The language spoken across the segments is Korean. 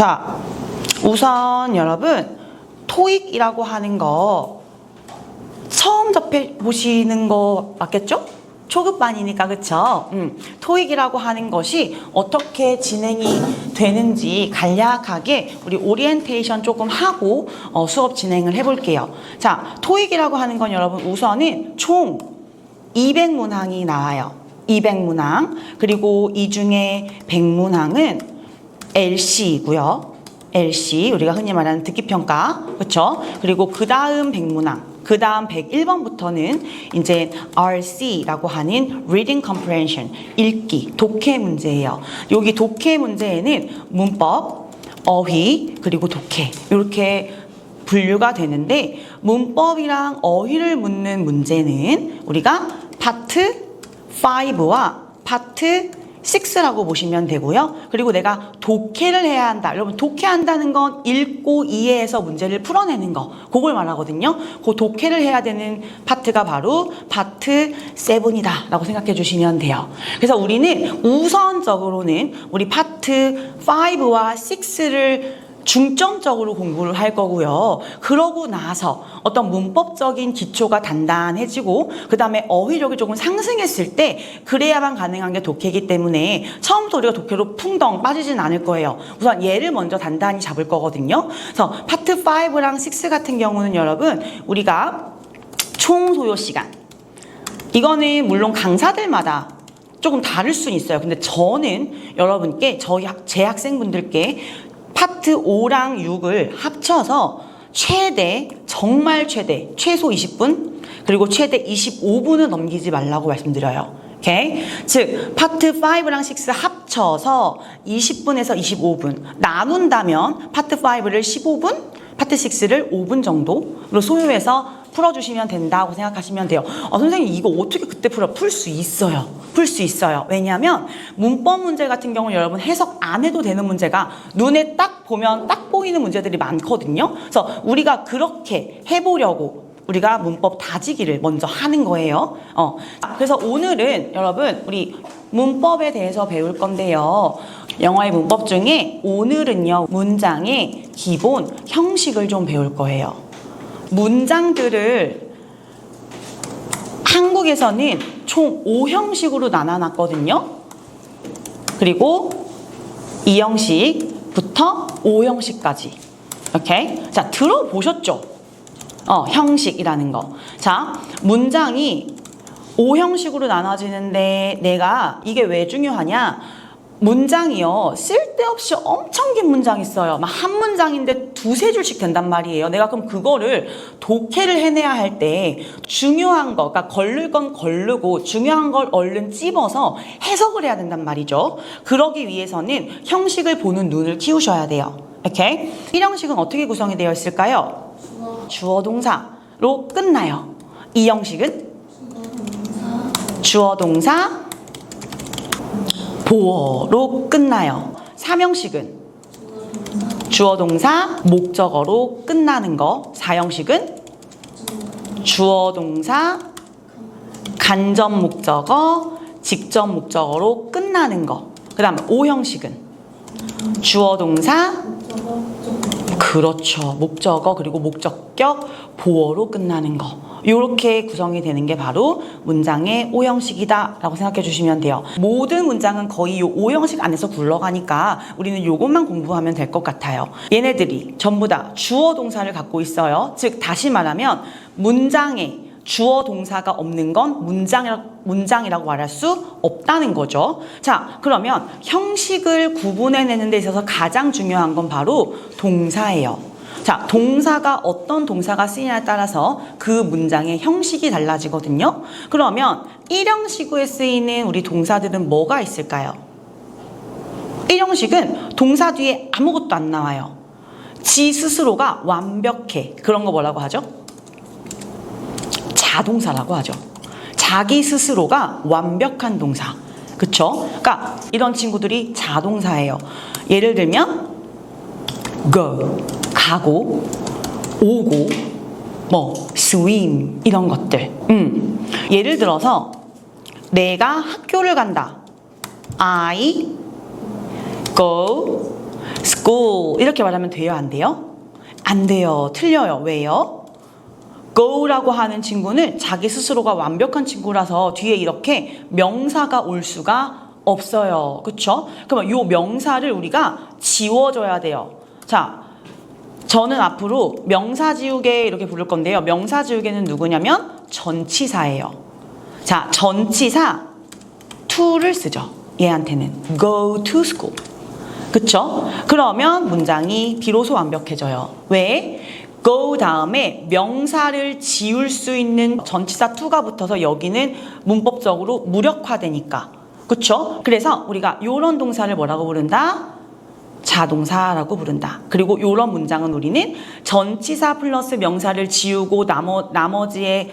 자, 우선 여러분 토익이라고 하는 거 처음 접해 보시는 거 맞겠죠? 초급반이니까 그쵸? 음, 토익이라고 하는 것이 어떻게 진행이 되는지 간략하게 우리 오리엔테이션 조금 하고 어, 수업 진행을 해볼게요. 자, 토익이라고 하는 건 여러분 우선은 총 200문항이 나와요. 200문항. 그리고 이 중에 100문항은 LC이고요. LC 우리가 흔히 말하는 듣기 평가 그렇죠? 그리고 그 다음 100문항 그 다음 101번부터는 이제 RC라고 하는 Reading Comprehension 읽기 독해 문제예요. 여기 독해 문제에는 문법, 어휘 그리고 독해 이렇게 분류가 되는데 문법이랑 어휘를 묻는 문제는 우리가 파트 5와 파트 6라고 보시면 되고요. 그리고 내가 독해를 해야 한다. 여러분 독해한다는 건 읽고 이해해서 문제를 풀어내는 거. 그걸 말하거든요. 그 독해를 해야 되는 파트가 바로 파트 7이다. 라고 생각해 주시면 돼요. 그래서 우리는 우선적으로는 우리 파트 5와 6를 중점적으로 공부를 할 거고요. 그러고 나서 어떤 문법적인 기초가 단단해지고 그 다음에 어휘력이 조금 상승했을 때 그래야만 가능한 게 독해이기 때문에 처음부터 우리가 독해로 풍덩 빠지진 않을 거예요. 우선 얘를 먼저 단단히 잡을 거거든요. 그래서 파트 5랑 6 같은 경우는 여러분 우리가 총 소요 시간 이거는 물론 강사들마다 조금 다를 수는 있어요. 근데 저는 여러분께 저희 학, 제 학생분들께 파트 5랑 6을 합쳐서 최대 정말 최대 최소 20분 그리고 최대 25분은 넘기지 말라고 말씀드려요. 오케이? 즉 파트 5랑 6 합쳐서 20분에서 25분 나눈다면 파트 5를 15분, 파트 6를 5분 정도로 소요해서 풀어주시면 된다고 생각하시면 돼요. 어, 선생님 이거 어떻게 그때 풀어? 풀 수 있어요. 풀 수 있어요. 왜냐하면 문법 문제 같은 경우는 여러분 해석 안 해도 되는 문제가 눈에 딱 보면 딱 보이는 문제들이 많거든요. 그래서 우리가 그렇게 해보려고 우리가 문법 다지기를 먼저 하는 거예요. 어. 그래서 오늘은 여러분 우리 문법에 대해서 배울 건데요. 영어의 문법 중에 오늘은요 문장의 기본 형식을 좀 배울 거예요. 문장들을 한국에서는 총 5형식으로 나눠놨거든요. 그리고 2형식부터 5형식까지. 오케이? 자, 들어보셨죠? 어, 형식이라는 거. 자, 문장이 5형식으로 나눠지는데 내가 이게 왜 중요하냐? 문장이요. 쓸데없이 엄청 긴 문장 있어요. 막 한 문장인데 두세 줄씩 된단 말이에요. 내가 그럼 그거를 독해를 해내야 할 때 중요한 거, 그러니까 걸릴 건 걸르고 중요한 걸 얼른 찝어서 해석을 해야 된단 말이죠. 그러기 위해서는 형식을 보는 눈을 키우셔야 돼요. 오케이? 1형식은 어떻게 구성이 되어 있을까요? 주어 동사로 끝나요. 2형식은 주어 동사 보어로 끝나요. 3형식은 주어 동사 목적어로 끝나는 거. 4형식은 주어 동사 간접 목적어 직접 목적어로 끝나는 거. 그다음 5형식은 주어 동사 그렇죠. 목적어 그리고 목적격 보어로 끝나는 거. 이렇게 구성이 되는 게 바로 문장의 오형식이다라고 생각해 주시면 돼요. 모든 문장은 거의 이 오형식 안에서 굴러가니까 우리는 이것만 공부하면 될 것 같아요. 얘네들이 전부 다 주어 동사를 갖고 있어요. 즉 다시 말하면 문장에 주어 동사가 없는 건 문장이라, 문장이라고 말할 수 없다는 거죠. 자, 그러면 형식을 구분해내는 데 있어서 가장 중요한 건 바로 동사예요. 자, 동사가 어떤 동사가 쓰이냐에 따라서 그 문장의 형식이 달라지거든요. 그러면 1형식에 쓰이는 우리 동사들은 뭐가 있을까요? 1형식은 동사 뒤에 아무것도 안 나와요. 지 스스로가 완벽해. 그런 거 뭐라고 하죠? 자동사라고 하죠. 자기 스스로가 완벽한 동사. 그쵸? 그러니까 이런 친구들이 자동사예요. 예를 들면 go 가고 오고 뭐 swim 이런 것들. 음. 예를 들어서 내가 학교를 간다. I go school 이렇게 말하면 돼요, 안 돼요? 안 돼요. 틀려요. 왜요? go라고 하는 친구는 자기 스스로가 완벽한 친구라서 뒤에 이렇게 명사가 올 수가 없어요. 그쵸? 그러면 요 명사를 우리가 지워줘야 돼요. 자, 저는 앞으로 명사 지우개 이렇게 부를 건데요. 명사 지우개는 누구냐면 전치사예요. 자, 전치사 to를 쓰죠. 얘한테는 go to school. 그쵸? 그러면 문장이 비로소 완벽해져요. 왜? go 다음에 명사를 지울 수 있는 전치사 to가 붙어서 여기는 문법적으로 무력화되니까. 그쵸? 그래서 우리가 요런 동사를 뭐라고 부른다? 자동사라고 부른다. 그리고 요런 문장은 우리는 전치사 플러스 명사를 지우고 나머, 나머지의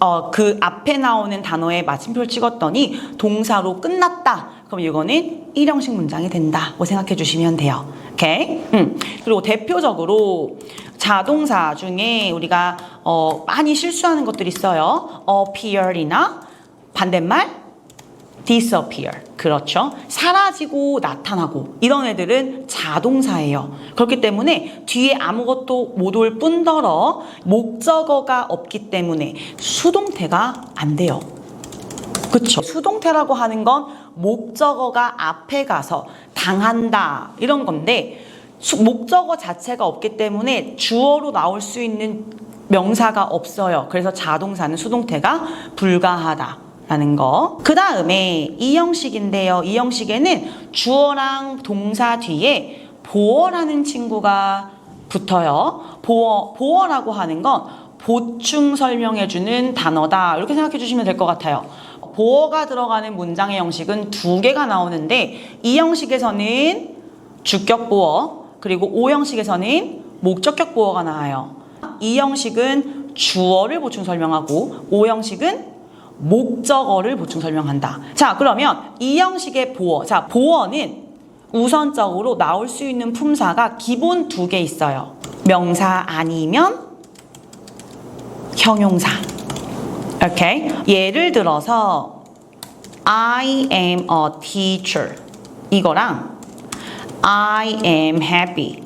어, 그 앞에 나오는 단어에 마침표를 찍었더니 동사로 끝났다. 그럼 이거는 일형식 문장이 된다고 생각해 주시면 돼요. 오케이? 음. 그리고 대표적으로 자동사 중에 우리가 어, 많이 실수하는 것들이 있어요. appear이나 반대말 disappear. 그렇죠. 사라지고 나타나고 이런 애들은 자동사예요. 그렇기 때문에 뒤에 아무것도 못 올 뿐더러 목적어가 없기 때문에 수동태가 안 돼요. 그렇죠. 수동태라고 하는 건 목적어가 앞에 가서 당한다 이런 건데 수- 목적어 자체가 없기 때문에 주어로 나올 수 있는 명사가 없어요. 그래서 자동사는 수동태가 불가하다. 라는 거. 그 다음에 이 형식인데요. 이 형식에는 주어랑 동사 뒤에 보어라는 친구가 붙어요. 보어, 보어라고 하는 건 보충 설명해주는 단어다. 이렇게 생각해 주시면 될 것 같아요. 보어가 들어가는 문장의 형식은 두 개가 나오는데 이 형식에서는 주격 보어 그리고 O 형식에서는 목적격 보어가 나와요. 이 형식은 주어를 보충 설명하고 O 형식은 목적어를 보충 설명한다. 자, 그러면 이 형식의 보어. 자, 보어는 우선적으로 나올 수 있는 품사가 기본 두 개 있어요. 명사 아니면 형용사. 오케이? 예를 들어서 I am a teacher. 이거랑 I am happy.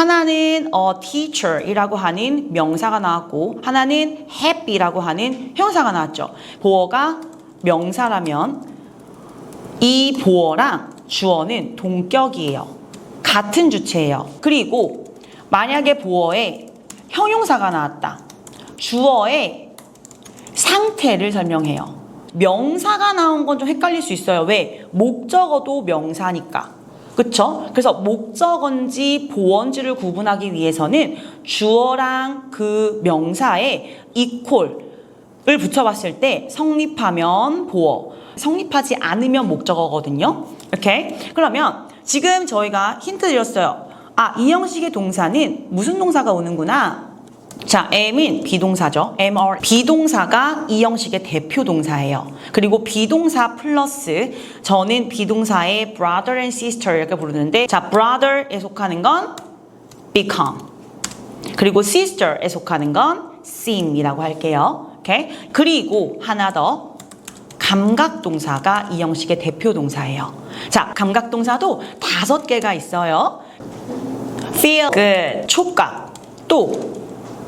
하나는 a teacher이라고 하는 명사가 나왔고 하나는 happy라고 하는 형사가 나왔죠. 보어가 명사라면 이 보어랑 주어는 동격이에요. 같은 주체예요. 그리고 만약에 보어에 형용사가 나왔다. 주어의 상태를 설명해요. 명사가 나온 건 좀 헷갈릴 수 있어요. 왜? 목적어도 명사니까. 그쵸? 그래서 목적어인지 보어인지를 구분하기 위해서는 주어랑 그 명사에 equal을 붙여봤을 때 성립하면 보어, 성립하지 않으면 목적어거든요. 이렇게. 그러면 지금 저희가 힌트 드렸어요. 아, 이 형식의 동사는 무슨 동사가 오는구나. 자, am은 비동사죠. am or 비동사가 이 형식의 대표 동사예요. 그리고 비동사 플러스 저는 비동사의 brother and sister 이렇게 부르는데 자, brother에 속하는 건 become. 그리고 sister에 속하는 건 seem이라고 할게요. 오케이? 그리고 하나 더 감각 동사가 이 형식의 대표 동사예요. 자, 감각 동사도 다섯 개가 있어요. feel good 촉각 또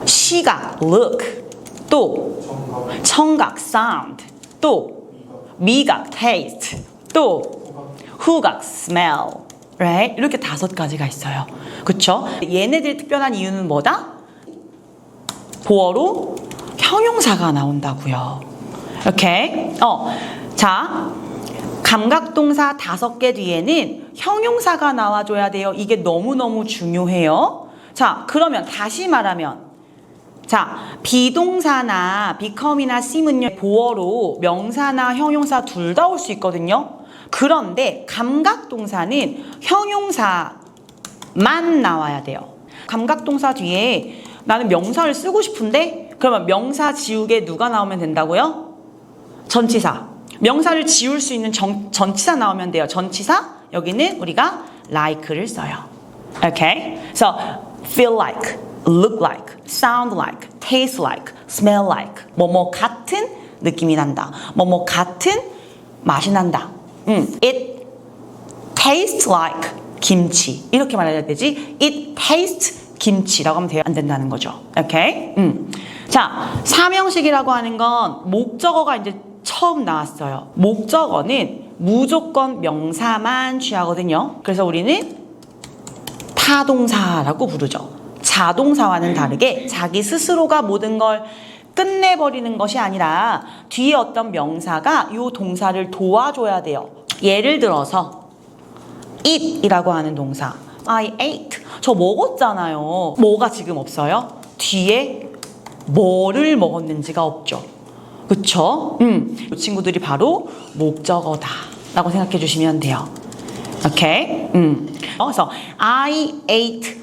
시각 look 또 청각 sound 또 미각 taste 또 후각 smell right? 이렇게 다섯 가지가 있어요. 그쵸? 얘네들 특별한 이유는 뭐다? 보어로 형용사가 나온다고요. 이렇게 어, 자 감각동사 다섯 개 뒤에는 형용사가 나와줘야 돼요. 이게 너무너무 중요해요. 자, 그러면 다시 말하면 자, 비동사나 become이나 seem은요, 보어로 명사나 형용사 둘 다 올 수 있거든요. 그런데 감각동사는 형용사만 나와야 돼요. 감각동사 뒤에 나는 명사를 쓰고 싶은데, 그러면 명사 지우개 누가 나오면 된다고요? 전치사. 명사를 지울 수 있는 정, 전치사 나오면 돼요. 전치사. 여기는 우리가 like를 써요. Okay? So, feel like, look like, sound like, taste like, smell like. 뭐뭐 같은 느낌이 난다. 뭐뭐 같은 맛이 난다. 음. It tastes like 김치 이렇게 말해야 되지. It tastes 김치라고 하면 돼요. 안 된다는 거죠. 오케이? 음. 자, 사명식이라고 하는 건 목적어가 이제 처음 나왔어요. 목적어는 무조건 명사만 취하거든요. 그래서 우리는 타동사라고 부르죠. 자동사와는 다르게 자기 스스로가 모든 걸 끝내버리는 것이 아니라 뒤에 어떤 명사가 이 동사를 도와줘야 돼요. 예를 들어서 eat이라고 하는 동사 I ate 저 먹었잖아요. 뭐가 지금 없어요? 뒤에 뭐를 먹었는지가 없죠. 그쵸? 음, 이 친구들이 바로 목적어다 라고 생각해 주시면 돼요. 오케이? 음. 그래서 I ate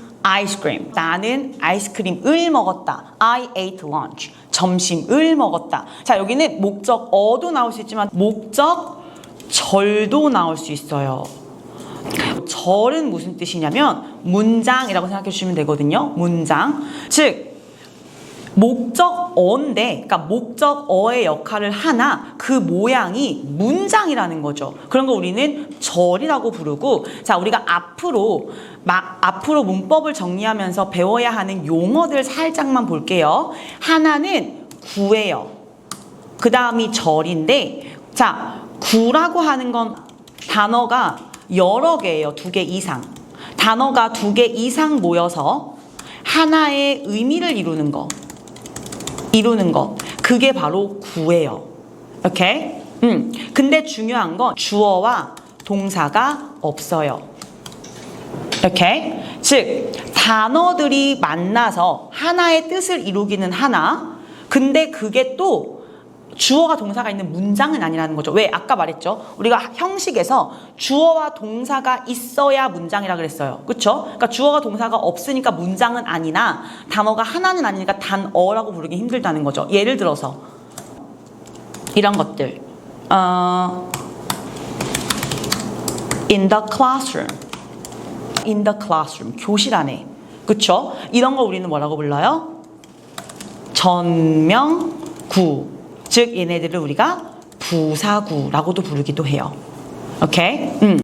cream. 나는 아이스크림을 먹었다. I ate lunch. 점심을 먹었다. 자, 여기는 목적 어도 나올 수 있지만 목적 절도 나올 수 있어요. 절은 무슨 뜻이냐면 문장이라고 생각해 주시면 되거든요. 문장. 즉 목적어인데, 그러니까 목적어의 역할을 하나 그 모양이 문장이라는 거죠. 그런 거 우리는 절이라고 부르고, 자 우리가 앞으로 막 앞으로 문법을 정리하면서 배워야 하는 용어들 살짝만 볼게요. 하나는 구예요. 그 다음이 절인데, 자 구라고 하는 건 단어가 여러 개예요. 두 개 이상. 단어가 두 개 이상 모여서 하나의 의미를 이루는 거. 이루는 것. 그게 바로 구예요. 오케이? 음. 근데 중요한 건 주어와 동사가 없어요. 오케이? 즉, 단어들이 만나서 하나의 뜻을 이루기는 하나, 근데 그게 또 주어가 동사가 있는 문장은 아니라는 거죠. 왜? 아까 말했죠. 우리가 형식에서 주어와 동사가 있어야 문장이라 그랬어요. 그쵸? 그러니까 주어가 동사가 없으니까 문장은 아니나 단어가 하나는 아니니까 단어라고 부르기 힘들다는 거죠. 예를 들어서 이런 것들. 어, in the classroom. in the classroom. 교실 안에. 그쵸? 이런 거 우리는 뭐라고 불러요? 전명구. 즉 얘네들을 우리가 부사구라고도 부르기도 해요. 오케이? 음.